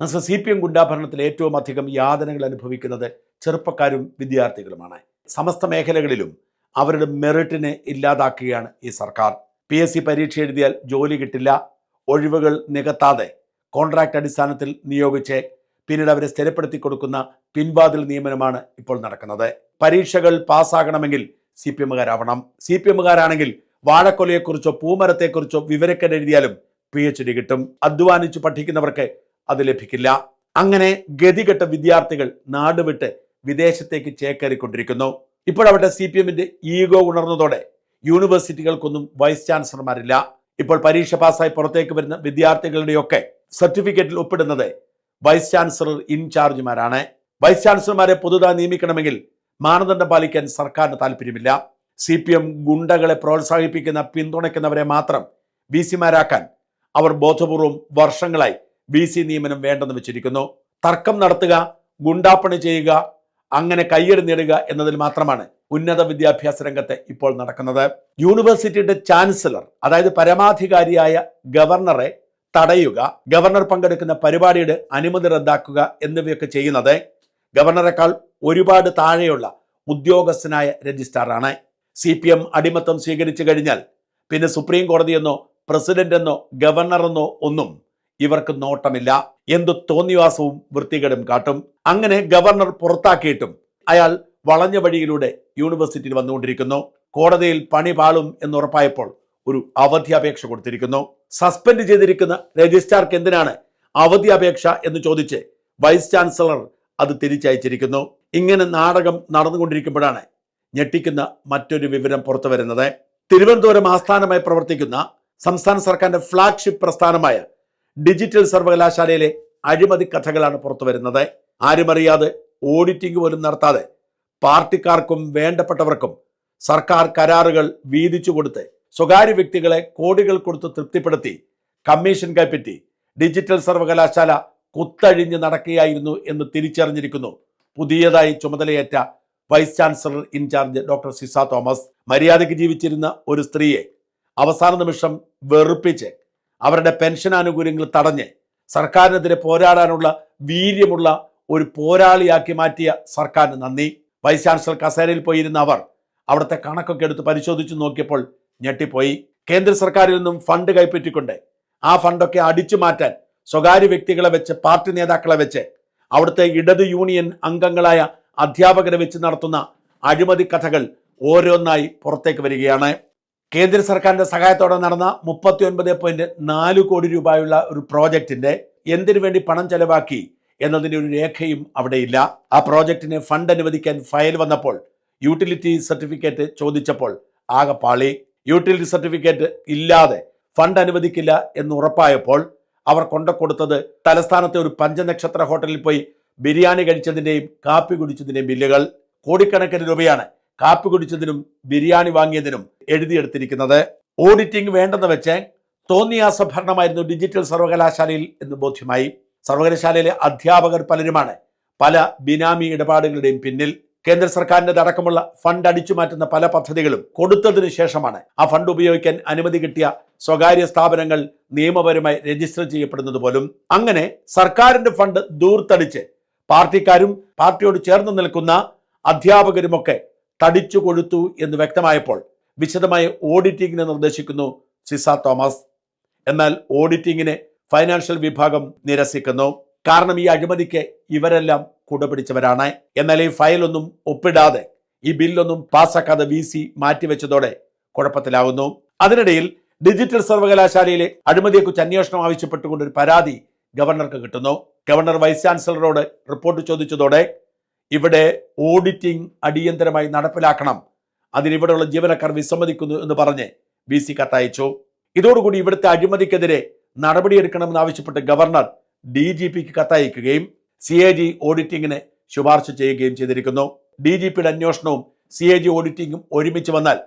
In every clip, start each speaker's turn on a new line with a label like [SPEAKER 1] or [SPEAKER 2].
[SPEAKER 1] നമുക്ക് C P M ഗുണ്ടാഭരണത്തിൽ ഏറ്റവും അധികം യാതനകൾ അനുഭവിക്കുന്നത് ചെറുപ്പക്കാരും വിദ്യാർത്ഥികളുമാണ്. സമസ്ത മേഖലകളിലും അവരുടെ മെറിറ്റിനെ ഇല്ലാതാക്കുകയാണ് ഈ സർക്കാർ. പി എസ് സി പരീക്ഷ എഴുതിയാൽ ജോലി കിട്ടില്ല ഒഴിവുകൾ നികത്താതെ കോൺട്രാക്ട് അടിസ്ഥാനത്തിൽ നിയോഗിച്ച് പിന്നീട് അവരെ സ്ഥിരപ്പെടുത്തി കൊടുക്കുന്ന പിൻവാതിൽ നിയമനമാണ് ഇപ്പോൾ നടക്കുന്നത്. പരീക്ഷകൾ പാസ്സാകണമെങ്കിൽ സി പി എമ്മുകാരാവണം സി പി എമ്മുകാരാണെങ്കിൽ വാഴക്കൊലയെക്കുറിച്ചോ പൂമരത്തെക്കുറിച്ചോ വിവരക്കെഴുതിയാലും പി എച്ച് ഡി കിട്ടും. അധ്വാനിച്ച് പഠിക്കുന്നവർക്ക് അത് ലഭിക്കില്ല. അങ്ങനെ ഗതികെട്ട വിദ്യാർത്ഥികൾ നാടുവിട്ട് വിദേശത്തേക്ക് ചേക്കേറിക്കൊണ്ടിരിക്കുന്നു. ഇപ്പോഴവിടെ സി പി എമ്മിന്റെ ഈഗോ ഉണർന്നതോടെ യൂണിവേഴ്സിറ്റികൾക്കൊന്നും വൈസ് ചാൻസലർമാരില്ല. ഇപ്പോൾ പരീക്ഷ പാസ്സായി പുറത്തേക്ക് വരുന്ന വിദ്യാർത്ഥികളുടെയൊക്കെ സർട്ടിഫിക്കറ്റിൽ ഒപ്പിടുന്നത് വൈസ് ചാൻസലർ ഇൻചാർജുമാരാണ്. വൈസ് ചാൻസലർമാരെ പുതുതായി നിയമിക്കണമെങ്കിൽ മാനദണ്ഡം പാലിക്കാൻ സർക്കാരിന് താല്പര്യമില്ല. സി പി എം ഗുണ്ടകളെ പ്രോത്സാഹിപ്പിക്കുന്ന പിന്തുണയ്ക്കുന്നവരെ മാത്രം ബി സിമാരാക്കാൻ അവർ ബോധപൂർവം വർഷങ്ങളായി ബി സി നിയമനം വേണ്ടെന്ന് വെച്ചിരിക്കുന്നു. തർക്കം നടത്തുക ഗുണ്ടാപ്പണി ചെയ്യുക അങ്ങനെ കയ്യടി നേടുക എന്നതിൽ മാത്രമാണ് ഉന്നത വിദ്യാഭ്യാസ രംഗത്ത് ഇപ്പോൾ നടക്കുന്നത്. യൂണിവേഴ്സിറ്റിയുടെ ചാൻസലർ അതായത് പരമാധികാരിയായ ഗവർണറെ തടയുക ഗവർണർ പങ്കെടുക്കുന്ന പരിപാടിയുടെ അനുമതി റദ്ദാക്കുക എന്നിവയൊക്കെ ചെയ്യുന്നത് ഗവർണറെക്കാൾ ഒരുപാട് താഴെയുള്ള ഉദ്യോഗസ്ഥനായ രജിസ്ട്രാറാണ്. സി പി എം അടിമത്തം സ്വീകരിച്ചു കഴിഞ്ഞാൽ പിന്നെ സുപ്രീം കോടതിയെന്നോ പ്രസിഡന്റ് എന്നോ ഗവർണറെന്നോ ഒന്നും ഇവർക്ക് നോട്ടമില്ല. എന്തു തോന്നിവാസവും വൃത്തികേടും കാട്ടും. അങ്ങനെ ഗവർണർ പുറത്താക്കിയിട്ടും അയാൾ വളഞ്ഞ വഴിയിലൂടെ യൂണിവേഴ്സിറ്റിയിൽ വന്നുകൊണ്ടിരിക്കുന്നു. കോടതിയിൽ പണി പാളും എന്നുറപ്പായപ്പോൾ ഒരു അവധി അപേക്ഷ കൊടുത്തിരിക്കുന്നു. സസ്പെൻഡ് ചെയ്തിരിക്കുന്ന രജിസ്ട്രാർക്ക് എന്തിനാണ് അവധി അപേക്ഷ എന്ന് ചോദിച്ച് വൈസ് ചാൻസലർ അത് തിരിച്ചയച്ചിരിക്കുന്നു. ഇങ്ങനെ നാടകം നടന്നുകൊണ്ടിരിക്കുമ്പോഴാണ് ഞെട്ടിക്കുന്ന മറ്റൊരു വിവരം പുറത്തു വരുന്നത് തിരുവനന്തപുരം ആസ്ഥാനമായി പ്രവർത്തിക്കുന്ന സംസ്ഥാന സർക്കാരിന്റെ ഫ്ളാഗ്ഷിപ്പ് പ്രസ്ഥാനമായ ഡിജിറ്റൽ സർവകലാശാലയിലെ അഴിമതി കഥകളാണ് പുറത്തു വരുന്നത്. ആരുമറിയാതെ ഓഡിറ്റിംഗ് പോലും നടത്താതെ പാർട്ടിക്കാർക്കും വേണ്ടപ്പെട്ടവർക്കും സർക്കാർ കരാറുകൾ വീതിച്ചു കൊടുത്ത് സ്വകാര്യ വ്യക്തികളെ കോടികൾ കൊടുത്ത് തൃപ്തിപ്പെടുത്തി കമ്മീഷൻ കൈപ്പറ്റി ഡിജിറ്റൽ സർവകലാശാല കുത്തഴിഞ്ഞ് നടക്കുകയായിരുന്നു എന്ന് തിരിച്ചറിഞ്ഞിരിക്കുന്നു. പുതിയതായി ചുമതലയേറ്റ vice chancellor in-charge doctor Sisa Thomas. മര്യാദയ്ക്ക് ജീവിച്ചിരുന്ന ഒരു സ്ത്രീയെ അവസാന നിമിഷം വെറുപ്പിച്ച് അവരുടെ പെൻഷൻ ആനുകൂല്യങ്ങൾ തടഞ്ഞ് സർക്കാരിനെതിരെ പോരാടാനുള്ള വീര്യമുള്ള ഒരു പോരാളിയാക്കി മാറ്റിയ സർക്കാരിന് നന്ദി. വൈസ് ചാൻസലർ കസേരയിൽ പോയിരുന്ന അവർ അവിടുത്തെ കണക്കൊക്കെ എടുത്ത് പരിശോധിച്ചു നോക്കിയപ്പോൾ ഞെട്ടിപ്പോയി. കേന്ദ്ര സർക്കാരിൽ നിന്നും ഫണ്ട് കൈപ്പറ്റിക്കൊണ്ട് ആ ഫണ്ടൊക്കെ അടിച്ചു മാറ്റാൻ സ്വകാര്യ വ്യക്തികളെ വെച്ച് പാർട്ടി നേതാക്കളെ വെച്ച് അവിടുത്തെ ഇടത് യൂണിയൻ അംഗങ്ങളായ അധ്യാപകരെ വെച്ച് നടത്തുന്ന അഴിമതി കഥകൾ ഓരോന്നായി പുറത്തേക്ക് വരികയാണ്. കേന്ദ്ര സർക്കാരിന്റെ സഹായത്തോടെ നടന്ന മുപ്പത്തി ഒൻപത് പോയിന്റ് നാല് കോടി രൂപയുള്ള ഒരു പ്രോജക്റ്റിന്റെ എന്തിനു വേണ്ടി പണം ചെലവാക്കി എന്നതിന്റെ ഒരു രേഖയും അവിടെയില്ല. ആ പ്രോജക്റ്റിന് ഫണ്ട് അനുവദിക്കാൻ ഫയൽ വന്നപ്പോൾ യൂട്ടിലിറ്റി സർട്ടിഫിക്കറ്റ് ചോദിച്ചപ്പോൾ ആകെ പാളി. യൂട്ടിലിറ്റി സർട്ടിഫിക്കറ്റ് ഇല്ലാതെ ഫണ്ട് അനുവദിക്കില്ല എന്ന് ഉറപ്പായപ്പോൾ അവർ കൊണ്ട കൊടുത്തത് തലസ്ഥാനത്തെ ഒരു പഞ്ചനക്ഷത്ര ഹോട്ടലിൽ പോയി ബിരിയാണി കഴിച്ചതിന്റെയും കാപ്പി കുടിച്ചതിന്റെയും ബില്ലുകൾ. കോടിക്കണക്കിന് രൂപയാണ് കാപ്പി കുടിച്ചതിനും ബിരിയാണി വാങ്ങിയതിനും എഴുതിയെടുത്തിരിക്കുന്നത്. ഓഡിറ്റിംഗ് വേണ്ടെന്ന് വെച്ച് തോന്നിയാസ ഭരണമായിരുന്നു ഡിജിറ്റൽ സർവകലാശാലയിൽ എന്ന് ബോധ്യമായി. സർവകലാശാലയിലെ അധ്യാപകർ പലരുമാണ്. പല ബിനാമി ഇടപാടുകളുടെയും പിന്നിൽ കേന്ദ്ര സർക്കാരിന്റെ അടക്കമുള്ള ഫണ്ട് അടിച്ചു മാറ്റുന്ന പല പദ്ധതികളും കൊടുത്തതിനു ശേഷമാണ് ആ ഫണ്ട് ഉപയോഗിക്കാൻ അനുമതി കിട്ടിയ സ്വകാര്യ സ്ഥാപനങ്ങൾ നിയമപരമായി രജിസ്റ്റർ ചെയ്യപ്പെടുന്നത് പോലും. അങ്ങനെ സർക്കാരിന്റെ ഫണ്ട് ദൂർത്തടിച്ച് പാർട്ടിക്കാരും പാർട്ടിയോട് ചേർന്ന് നിൽക്കുന്ന അധ്യാപകരുമൊക്കെ തടിച്ചു കൊടുത്തു എന്ന് വ്യക്തമായപ്പോൾ വിശദമായ ഓഡിറ്റിംഗിനെ നിർദ്ദേശിക്കുന്നു സിസ തോമസ്. എന്നാൽ ഓഡിറ്റിംഗിനെ ഫൈനാൻഷ്യൽ വിഭാഗം നിരസിക്കുന്നു. കാരണം ഈ അഴിമതിക്ക് ഇവരെല്ലാം കുടപിടിച്ചവരാണ്. എന്നാൽ ഈ ഫയലൊന്നും ഒപ്പിടാതെ ഈ ബില്ലൊന്നും പാസ്സാക്കാതെ വി സി മാറ്റിവെച്ചതോടെ കുഴപ്പത്തിലാവുന്നു. അതിനിടയിൽ ഡിജിറ്റൽ സർവകലാശാലയിലെ അഴിമതിയെക്കുറിച്ച് അന്വേഷണം ആവശ്യപ്പെട്ടുകൊണ്ട് ഒരു പരാതി ഗവർണർക്ക് കിട്ടുന്നു. ഗവർണർ വൈസ് ചാൻസലറോട് റിപ്പോർട്ട് ചോദിച്ചതോടെ ഇവിടെ ഓഡിറ്റിംഗ് അടിയന്തരമായി നടപ്പിലാക്കണം. അതിനിവിടെയുള്ള ജീവനക്കാർ വിസമ്മതിക്കുന്നു എന്ന് പറഞ്ഞ് ബി സി കത്തയച്ചു. ഇതോടുകൂടി ഇവിടുത്തെ അഴിമതിക്കെതിരെ നടപടിയെടുക്കണമെന്ന് ആവശ്യപ്പെട്ട് ഗവർണർ ഡി ജി പിക്ക് കത്തയക്കുകയും സി എ ജി ഓഡിറ്റിംഗിന് ശുപാർശ ചെയ്യുകയും ചെയ്തിരിക്കുന്നു. ഡി ജി പിയുടെ അന്വേഷണവും സി എ ജി ഓഡിറ്റിംഗും ഒരുമിച്ച് വന്നാൽ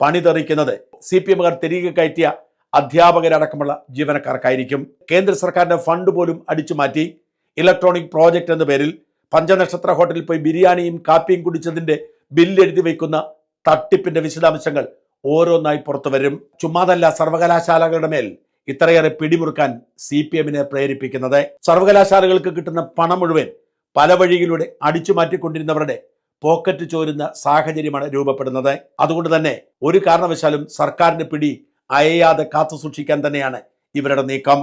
[SPEAKER 1] പണി തെറിക്കുന്നത് സി പി എമ്മുകാർ തിരികെ കയറ്റിയ അധ്യാപകരടക്കമുള്ള ജീവനക്കാർക്കായിരിക്കും. കേന്ദ്ര സർക്കാരിന്റെ ഫണ്ട് പോലും അടിച്ചു മാറ്റി ഇലക്ട്രോണിക് പ്രോജക്റ്റ് എന്ന പേരിൽ പഞ്ചനക്ഷത്ര ഹോട്ടലിൽ പോയി ബിരിയാണിയും കാപ്പിയും കുടിച്ചതിന്റെ ബില്ല് എഴുതി വയ്ക്കുന്ന തട്ടിപ്പിന്റെ വിശദാംശങ്ങൾ ഓരോന്നായി പുറത്തു വരും. ചുമ്മാതല്ല സർവകലാശാലകളുടെ മേൽ ഇത്രയേറെ പിടിമുറുക്കാൻ സി പി എമ്മിനെ പ്രേരിപ്പിക്കുന്നത്. സർവകലാശാലകൾക്ക് കിട്ടുന്ന പണം മുഴുവൻ പല വഴിയിലൂടെ അടിച്ചു മാറ്റിക്കൊണ്ടിരുന്നവരുടെ പോക്കറ്റ് ചോരുന്ന സാഹചര്യമാണ് രൂപപ്പെടുന്നത്. അതുകൊണ്ട് തന്നെ ഒരു കാരണവശാലും സർക്കാരിന്റെ പിടി അയയാതെ കാത്തു സൂക്ഷിക്കാൻ തന്നെയാണ് ഇവരുടെ നീക്കം.